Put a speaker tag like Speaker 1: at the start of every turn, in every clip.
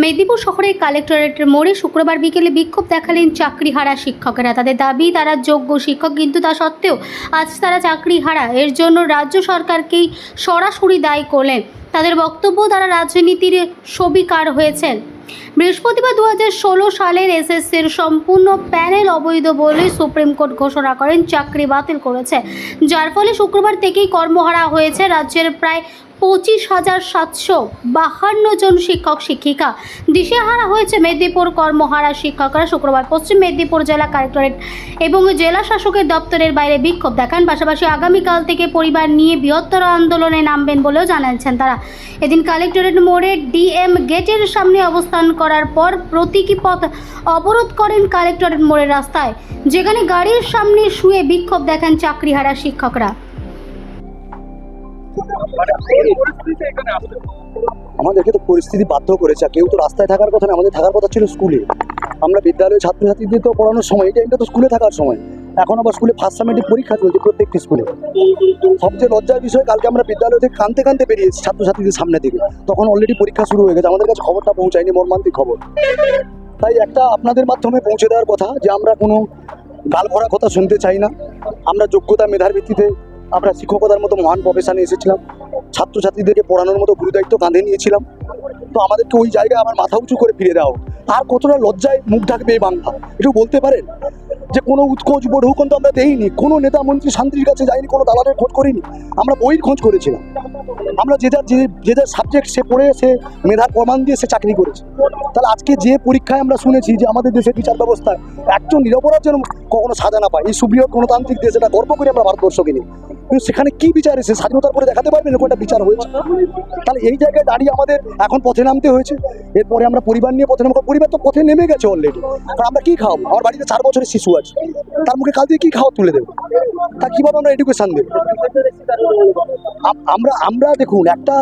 Speaker 1: মেদিনীপুর শহরের কালেক্টরেটের মোড়ে শুক্রবার বিকেলে বিক্ষোভ দেখালেন চাকরি হারা শিক্ষকেরা। তাদের দাবি, তারা যোগ্য শিক্ষক, কিন্তু তা সত্ত্বেও আজ তারা চাকরি হারা এর জন্য রাজ্য সরকারকেই সরাসরি দায়ী করলেন। তাদের বক্তব্য, তারা রাজনীতির সবিকার হয়েছেন। বৃহস্পতিবার দু হাজার ষোলো সালের এসএসসির সম্পূর্ণ প্যানেল অবৈধ বলে সুপ্রিম কোর্ট ঘোষণা করেন, চাকরি বাতিল করেছে। যার ফলে শুক্রবার থেকেই কর্মহারা হয়েছে রাজ্যের প্রায় পঁচিশ হাজার সাতশো বাহান্ন জন শিক্ষক, শিক্ষিকা। দিশেহারা হয়েছে মেদিনীপুর কর্মহারা শিক্ষকরা। শুক্রবার পশ্চিম মেদিনীপুর জেলা কালেক্টরেট এবং জেলা শাসকের দপ্তরের বাইরে বিক্ষোভ দেখান। পাশাপাশি আগামীকাল থেকে পরিবার নিয়ে বৃহত্তর আন্দোলনে নামবেন বলেও জানাচ্ছেন তারা। এদিন কালেক্টরেট মোড়ে ডিএম গেটের সামনে অবস্থান করার পর প্রতীকী পথ অবরোধ করেন কালেক্টরেট মোড়ের রাস্তায়, যেখানে গাড়ির সামনে শুয়ে বিক্ষোভ দেখান চাকরিহারা শিক্ষকরা।
Speaker 2: আমাদেরকে তো পরিস্থিতি বাধ্য করেছে কেউ তো রাস্তায় থাকার কথা না, আমাদের থাকার কথা ছিল স্কুলে। আমরা বিদ্যালয়ে ছাত্রছাত্রীদের তো পড়ানোর সময়, এই টাইমটা তো স্কুলে থাকার সময়। এখন আবার স্কুলে ফার্স্ট সামেটিক পরীক্ষা চলছে প্রত্যেকটি স্কুলে। সবচেয়ে লজ্জার বিষয়, কালকে আমরা বিদ্যালয় থেকে কানতে কানতে বেরিয়েছি ছাত্রছাত্রীদের সামনে থেকে তখন অলরেডি পরীক্ষা শুরু হয়ে গেছে, আমাদের কাছে খবরটা পৌঁছায়নি, মর্মান্তিক খবর। তাই একটা আপনাদের মাধ্যমে পৌঁছে দেওয়ার কথা যে আমরা কোনো গাল ভরা কথা শুনতে চাই না। আমরা যোগ্যতা, মেধার ভিত্তিতে আমরা শিক্ষকতার মতো মহান প্রফেশনে এসেছিলাম। ছাত্রছাত্রীদেরকে পড়ানোর মতো গুরুদায়িত্ব কাঁধে নিয়েছিলাম। তো আমাদেরকে ওই জায়গায় আমার মাথা উঁচু করে ফিরে দাও আর কতটা লজ্জায় মুখ ঢাকবে এই বাংলা? একটু বলতে পারেন? যে কোনো উৎকোচ বড় তো আমরা দেইনি। কোনো নেতা মন্ত্রী শান্তির কাছে যাইনি কোনো দালালের খোঁজ করিনি। আমরা বইয়ের খোঁজ করেছিলাম। আমরা যে যার যে যে যার সাবজেক্ট সে পড়ে, সে মেধার প্রমাণ দিয়ে সে চাকরি করেছে। তাহলে আজকে যে পরীক্ষায় আমরা শুনেছি যে আমাদের দেশের বিচার ব্যবস্থায় একজন নিরপরাধ যেন কখনো সাজা না পায়। এই সুবৃহৎ গণতান্ত্রিক দেশ এটা গর্ব করি আমরা ভারতবর্ষকে নিয়ে। কিন্তু সেখানে কি বিচার এসে স্বাধীনতার পরে দেখাতে পারবেন এরকম একটা বিচার হয়েছে? তাহলে এই জায়গায় দাঁড়িয়ে আমাদের এখন পথে নামতে হয়েছে। এরপরে আমরা পরিবার নিয়ে পথে নামবো পরিবার তো পথে নেমে গেছে অলরেডি কারণ আমরা কি খাওয়াবো? আমার বাড়িতে চার বছরের শিশু আছে। তার মুখে কাল দিয়ে কি খাওয়া তুলে দেবো? তা কীভাবে আমরা এডুকেশন দেবো? আমরা আমরা দেখুন, একটা,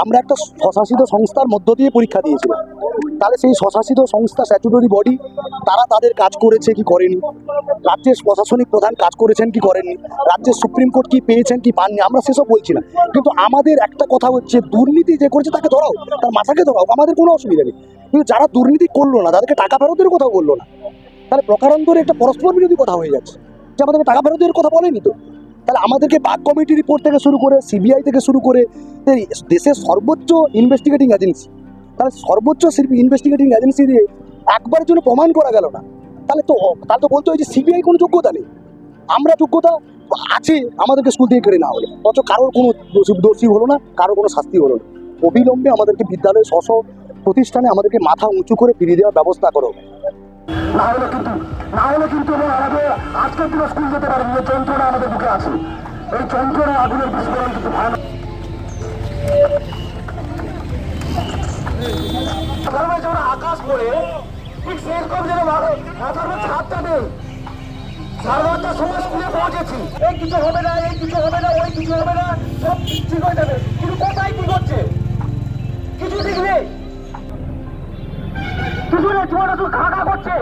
Speaker 2: আমরা একটা স্বশাসিত সংস্থার মধ্য দিয়ে পরীক্ষা দিয়েছিলাম। তাহলে সেই স্বশাসিত সংস্থা স্ট্যাচুটরি বডি তারা তাদের কাজ করেছে কি করেনি? রাজ্যের প্রশাসনিক প্রধান কাজ করেছেন কি করেননি? রাজ্যের সুপ্রিম কোর্ট কি পেয়েছেন কি পাননি? আমরা সেসব বলছি না। কিন্তু আমাদের একটা কথা হচ্ছে, দুর্নীতি যে করেছে তাকে ধরাও, তার মাথাকে ধরাও, আমাদের কোনো অসুবিধা নেই। কিন্তু যারা দুর্নীতি করল না, তাদেরকে টাকা ফেরতের কথা বলল না। তাহলে প্রকারান্তরে একটা পরস্পর বিরোধী কথা হয়ে যাচ্ছে। যে আমাদেরকে টাকা ফেরতের কথা বলেনি তো? তাহলে আমাদেরকে বাক কমিটি রিপোর্ট থেকে শুরু করে সিবিআই থেকে শুরু করে দেশের সর্বোচ্চ ইনভেস্টিগেটিং এজেন্সি তাহলে সর্বোচ্চ ইনভেস্টিগেটিং এজেন্সি দিয়ে একবারের জন্য প্রমাণ করা গেল না। তাহলে তো তাহলে তো বলতে হয় যে সিবিআই কোনো যোগ্যতা নেই। আমরা যোগ্যতা আছে আমাদেরকে স্কুল থেকে কেড়ে না হলে। অথচ কারোর কোনো দোষী- হলো না, কারোর কোনো শাস্তি হলো না। অবিলম্বে আমাদেরকে বিদ্যালয়ে স্ব প্রতিষ্ঠানে আমাদেরকে মাথা উঁচু করে ফিরিয়ে দেওয়ার ব্যবস্থা করো।
Speaker 3: না হলে কিন্তু, না হলে কিন্তু আমাদের আজকের দিনে স্কুল যেতে পারেনি এই যন্ত্রণা আমাদের বুকে আছে। এই যন্ত্রণা আগুনের বিস্ফোরণ কিন্তু ভয়ানক। কিছু হবে না, এই কিছু হবে না, ওই কিছু হবে না। সব ঠিক হয়ে যাবে। কিন্তু কোথায় কি করছে কিছু ঠিক কিছু নেই চুয়াটা শুধু খাওয়া করছে।